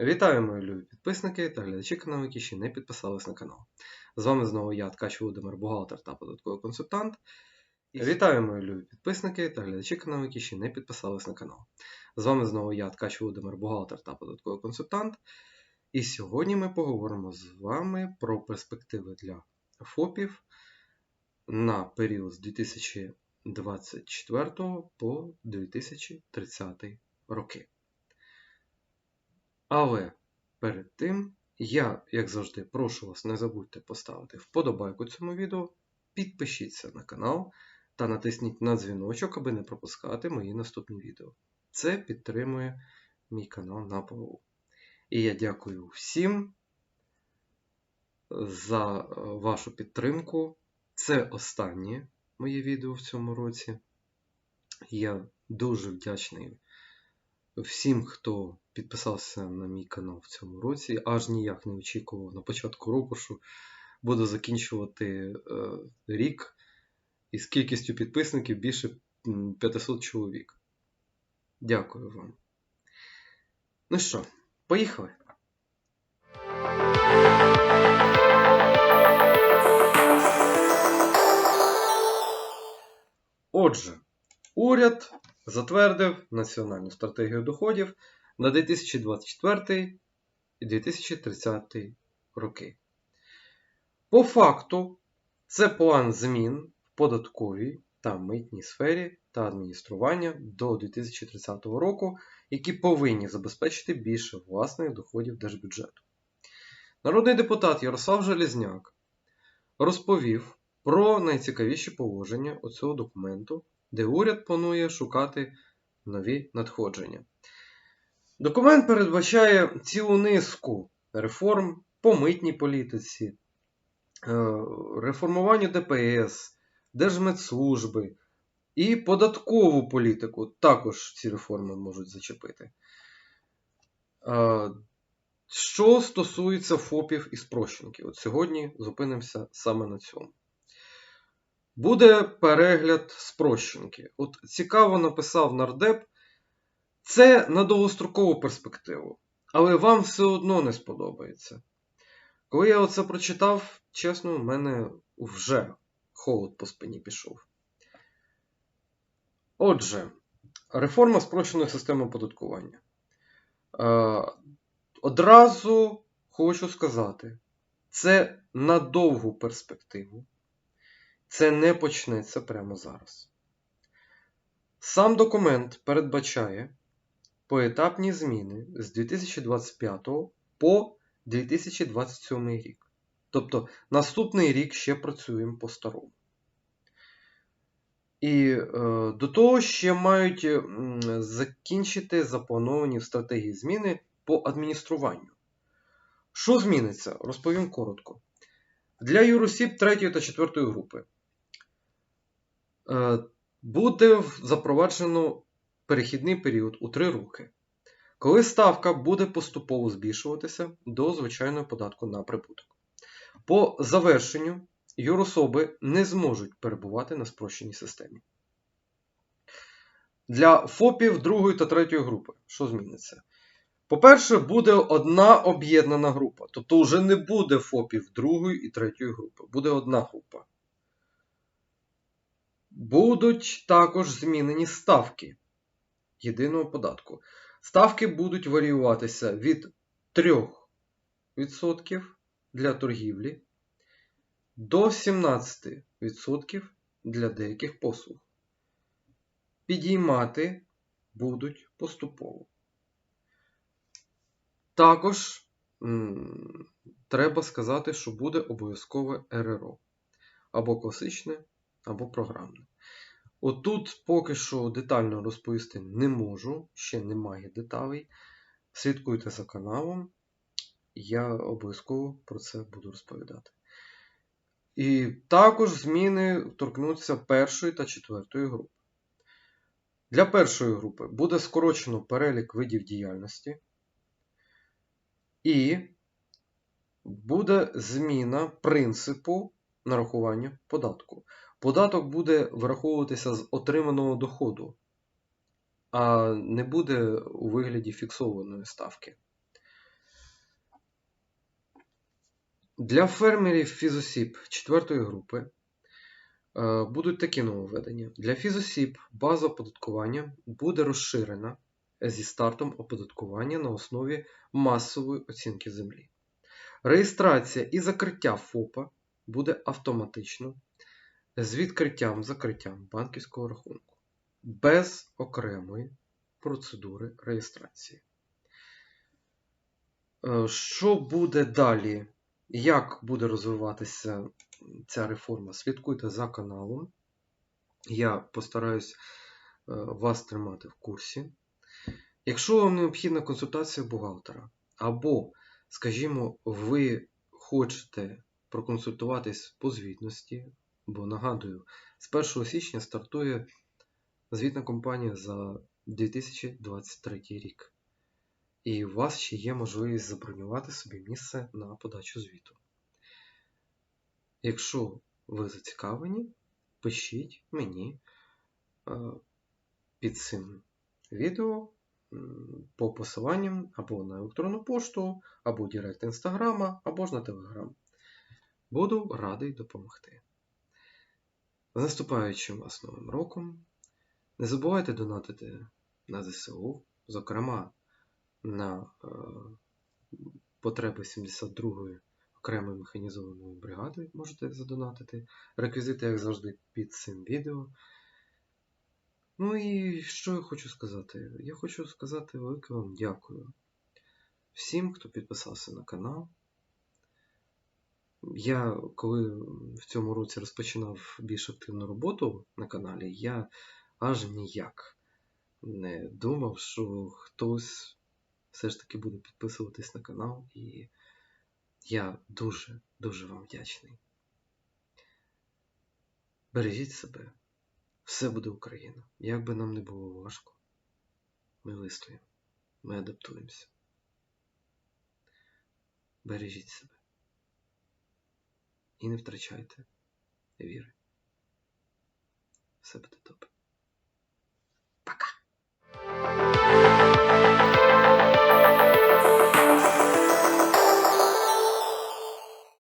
Вітаю, мої любі підписники та глядачі каналу, які ще не підписались на канал. З вами знову я, Ткач Володимир, бухгалтер та податковий консультант. Вітаю, мої любі підписники та глядачі каналу, які ще не підписались на канал. З вами знову я, Ткач Володимир, бухгалтер та податковий консультант. І сьогодні ми поговоримо з вами про перспективи для ФОПів на період з 2024 по 2030 роки. Але перед тим, я, як завжди, прошу вас, не забудьте поставити вподобайку цьому відео, підпишіться на канал та натисніть на дзвіночок, аби не пропускати мої наступні відео. Це підтримує мій канал на ПВУ. І я дякую всім за е, вашу підтримку. Це останнє моє відео в цьому році. Я дуже вдячний всім, хто підписався на мій канал в цьому році. Аж ніяк не очікував на початку року, що буду закінчувати е, рік із кількістю підписників більше 500 чоловік. Дякую вам. Ну що, поїхали. Отже, уряд затвердив Національну стратегію доходів на 2024 і 2030 роки. По факту, це план змін в податковій та митній сфері та адміністрування до 2030 року, які повинні забезпечити більше власних доходів держбюджету. Народний депутат Ярослав Желізняк розповів про найцікавіші положення цього документу, де уряд планує шукати нові надходження. Документ передбачає цілу низку реформ по митній політиці, е, реформуванню ДПС, Держмедслужби і податкову політику. Також ці реформи можуть зачепити. Е, Що стосується ФОПів і спрощенків, от сьогодні зупинимося саме на цьому. Буде перегляд спрощенки. От цікаво написав нардеп, це на довгострокову перспективу, але вам все одно не сподобається. Коли я оце прочитав, чесно, в мене вже холод по спині пішов. Отже, реформа спрощеної системи оподаткування. Е, одразу хочу сказати, це на довгу перспективу. Це не почнеться прямо зараз. Сам документ передбачає поетапні зміни з 2025 по 2027 рік. Тобто наступний рік ще працюємо по-старому. І е, до того ще мають закінчити заплановані в стратегії зміни по адмініструванню. Що зміниться? Розповім коротко. Для юросіб 3 та 4 групи буде запроваджено перехідний період у 3 роки, коли ставка буде поступово збільшуватися до звичайного податку на прибуток. По завершенню юрособи не зможуть перебувати на спрощеній системі. Для ФОПів 2 та 3 групи, що зміниться? По-перше, буде одна об'єднана група. Тобто вже не буде ФОПів 2 і 3 групи, буде одна група. Будуть також змінені ставки єдиного податку. Ставки будуть варіюватися від 3% для торгівлі до 17% для деяких послуг. Підіймати будуть поступово. Також м, треба сказати, що буде обов'язкове РРО. Або класичне, або програмне. Отут поки що детально розповісти не можу, ще немає деталей. Слідкуйте за каналом, я обов'язково про це буду розповідати. І також зміни торкнуться першої та четвертої групи. Для першої групи буде скорочено перелік видів діяльності, і буде зміна принципу нарахування податку. Податок буде враховуватися з отриманого доходу, а не буде у вигляді фіксованої ставки. Для фермерів фізосіб 4 групи е, будуть такі нововведення. Для фізосіб база оподаткування буде розширена зі стартом оподаткування на основі масової оцінки землі. Реєстрація і закриття ФОПа буде автоматично з відкриттям закриттям банківського рахунку без окремої процедури реєстрації. Е, Що буде далі? Як буде розвиватися ця реформа? Слідкуйте за каналом. Я постараюсь е, вас тримати в курсі. Якщо вам необхідна консультація бухгалтера, або, скажімо, ви хочете проконсультуватись по звітності, бо нагадую, з 1 січня стартує звітна компанія за 2023 рік. І у вас ще є можливість забронювати собі місце на подачу звіту. Якщо ви зацікавлені, пишіть мені е, під цим відео по посиланням або на електронну пошту, або Директ Інстаграма, або ж на Телеграм. Буду радий допомогти. З наступаючим вас новим роком! Не забувайте донатити на ЗСУ, зокрема на е, потреби 72-ї окремої механізованої бригади можете задонатити. Реквізити, як завжди, під цим відео. Ну і що я хочу сказати? Я хочу сказати велике вам дякую всім, хто підписався на канал. Я, коли в цьому році розпочинав більш активну роботу на каналі, я аж ніяк не думав, що хтось все ж таки буде підписуватись на канал, і я дуже, дуже вам вдячний. Бережіть себе, все буде Україна. Як би нам не було важко, ми вистоїмо, ми адаптуємося. Бережіть себе. І не втрачайте віри. Все буде добре.